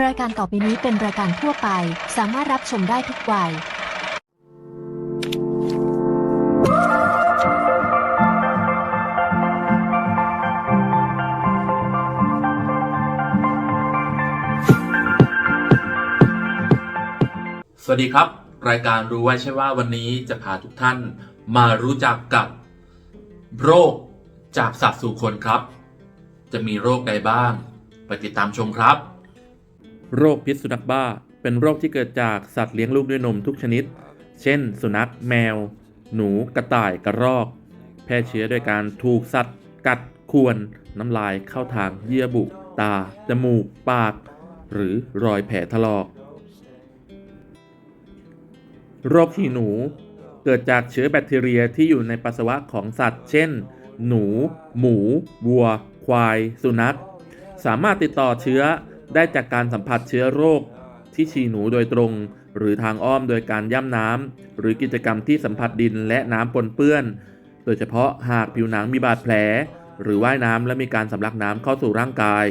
รายการต่อไปนี้เป็นรายการทั่วไป สามารถรับชมได้ทุกวัย สวัสดีครับ รายการรู้ไว้ใช่ว่าวันนี้จะพาทุกท่านมารู้จักกับโรคจากสัตว์สู่คนครับ จะมีโรคใดบ้าง ไปติดตามชมครับ โรคพิษสุนัขบ้า เป็นโรคที่เกิดจากสัตว์เลี้ยงลูกด้วยนมทุกชนิด เช่น สุนัข แมว หนู กระต่าย กระรอก แพร่เชื้อโดยการถูกสัตว์ กัดข่วน น้ำลายเข้าทางเยื่อบุ ตา จมูก ปาก หรือรอยแผลถลอก โรคฉี่หนู เกิดจากเชื้อแบคทีเรียที่อยู่ในปัสสาวะของสัตว์ เช่น หนู หมู วัว ควาย สุนัข สามารถติดต่อเชื้อ ได้จากการสัมผัสเชื้อโรคที่ฉี่หนูโดยตรง หรือทางอ้อมโดยการย่ำน้ำหรือกิจกรรมที่สัมผัสดินและน้ำปนเปื้อน โดยเฉพาะหากผิวหนังมีบาดแผล หรือว่ายน้ำและมีการสำลักน้ำเข้าสู่ร่างกาย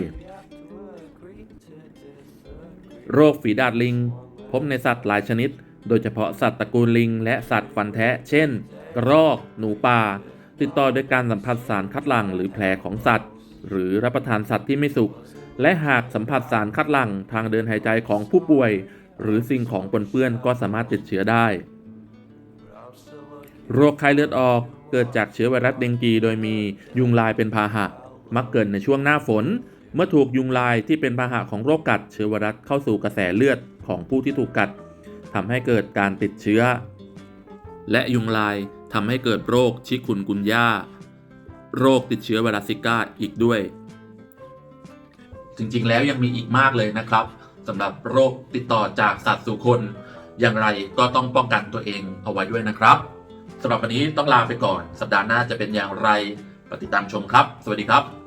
โรคฝีดาดลิง พบในสัตว์หลายชนิด โดยเฉพาะสัตว์ตระกูลลิง และสัตว์ฟันแทะ เช่น กระรอก หนูป่า ติดต่อโดยการสัมผัสสารคัดหลั่งหรือแผลของสัตว์ หรือรับประทานสัตว์ที่ไม่สุก และหากสัมผัสสารคัดหลั่งทางเดินหายใจของผู้ป่วย หรือสิ่งของปนเปื้อนก็สามารถติดเชื้อได้ โรคไข้เลือดออกเกิดจากเชื้อไวรัสเดงกีโดยมียุงลายเป็นพาหะ มักเกิดในช่วงหน้าฝน เมื่อถูกยุงลายที่เป็นพาหะของโรคกัดเชื้อไวรัสเข้าสู่กระแสเลือดของผู้ที่ถูกกัดทำให้เกิดการติดเชื้อ และยุงลายทำให้เกิดโรคชิคุนกุนย่า โรคติดเชื้อไวรัสซิก้าอีกด้วย จริงๆแล้วยังมีอีกมากเลยนะครับสำหรับโรคติดต่อจากสัตว์สู่คน อย่างไรก็ต้องป้องกันตัวเองเอาไว้ด้วยนะครับสำหรับวันนี้ต้องลาไปก่อน สัปดาห์หน้าจะเป็นอย่างไรปติดตามชมครับ สวัสดีครับ